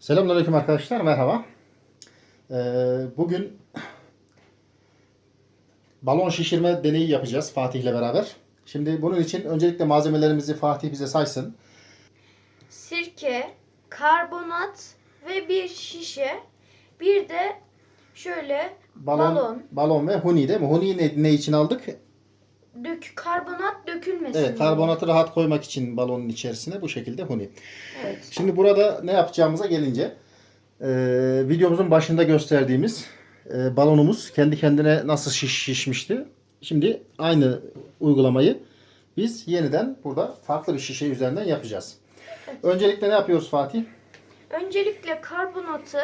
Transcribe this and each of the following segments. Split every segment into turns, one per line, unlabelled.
Selamünaleyküm arkadaşlar, merhaba. Ee, bugün balon şişirme deneyi yapacağız Fatih ile beraber. Şimdi bunun için öncelikle malzemelerimizi Fatih bize saysın.
sirke, karbonat ve bir şişe. Bir de şöyle
Balon,
balon.
balon ve huni değil mi? Huniyi ne, ne için aldık?
Dök, karbonat dökülmesin.
Evet, karbonatı rahat koymak için balonun içerisine bu şekilde huni.
Evet.
Şimdi burada ne yapacağımıza gelince e, videomuzun başında gösterdiğimiz e, balonumuz kendi kendine nasıl şiş, şişmişti. Şimdi aynı uygulamayı biz yeniden burada farklı bir şişe üzerinden yapacağız. Öncelikle ne yapıyoruz Fatih?
Öncelikle karbonatı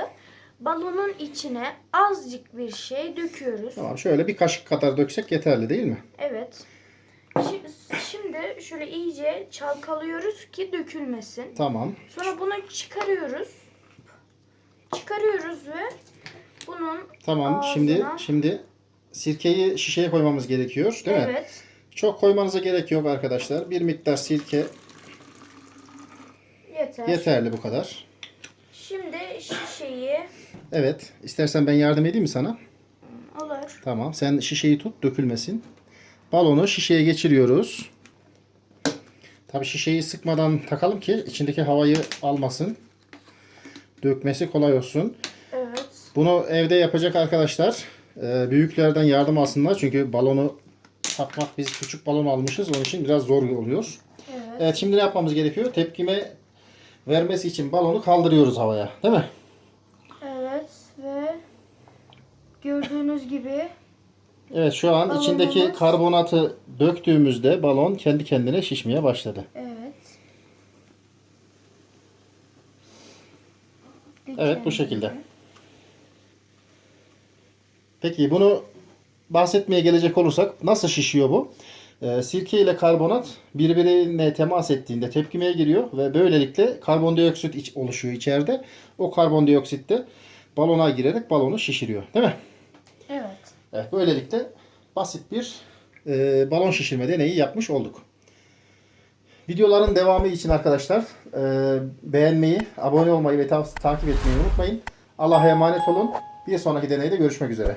balonun içine azıcık bir şey döküyoruz.
Tamam şöyle bir kaşık kadar döksek yeterli değil mi?
Evet. Şi- Şimdi şöyle iyice çalkalıyoruz ki dökülmesin.
Tamam.
Sonra bunu çıkarıyoruz. Çıkarıyoruz ve bunun
Tamam.
Ağzına.
Şimdi şimdi sirkeyi şişeye koymamız gerekiyor, değil mi?
evet
Çok koymanıza gerek yok arkadaşlar. Bir miktar sirke
yeter.
yeterli bu kadar.
Şimdi şişeyi
Evet. İstersen ben yardım edeyim mi sana?
olur.
Tamam. Sen şişeyi tut dökülmesin. Balonu şişeye geçiriyoruz. Tabi şişeyi sıkmadan takalım ki içindeki havayı almasın. Dökmesi kolay olsun.
Evet.
Bunu evde yapacak arkadaşlar e, büyüklerden yardım alsınlar. Çünkü balonu takmak biz küçük balon almışız. Onun için biraz zor oluyor.
Evet.
Evet şimdi ne yapmamız gerekiyor? Tepkime vermesi için balonu kaldırıyoruz havaya. Değil mi?
Evet ve gördüğünüz gibi
Evet şu an
Balonumuz-
içindeki karbonatı döktüğümüzde balon kendi kendine şişmeye başladı.
evet.
Evet bu şekilde. Peki bunu bahsetmeye gelecek olursak nasıl şişiyor bu? Ee, sirke ile karbonat birbirine temas ettiğinde tepkimeye giriyor ve böylelikle karbondioksit oluşuyor içeride. O karbondioksit de balona girerek balonu şişiriyor. Değil mi? Evet. Böylelikle basit bir e, balon şişirme deneyi yapmış olduk. Videoların devamı için arkadaşlar e, beğenmeyi, abone olmayı ve ta- takip etmeyi unutmayın. Allah'a emanet olun. Bir sonraki deneyde görüşmek üzere.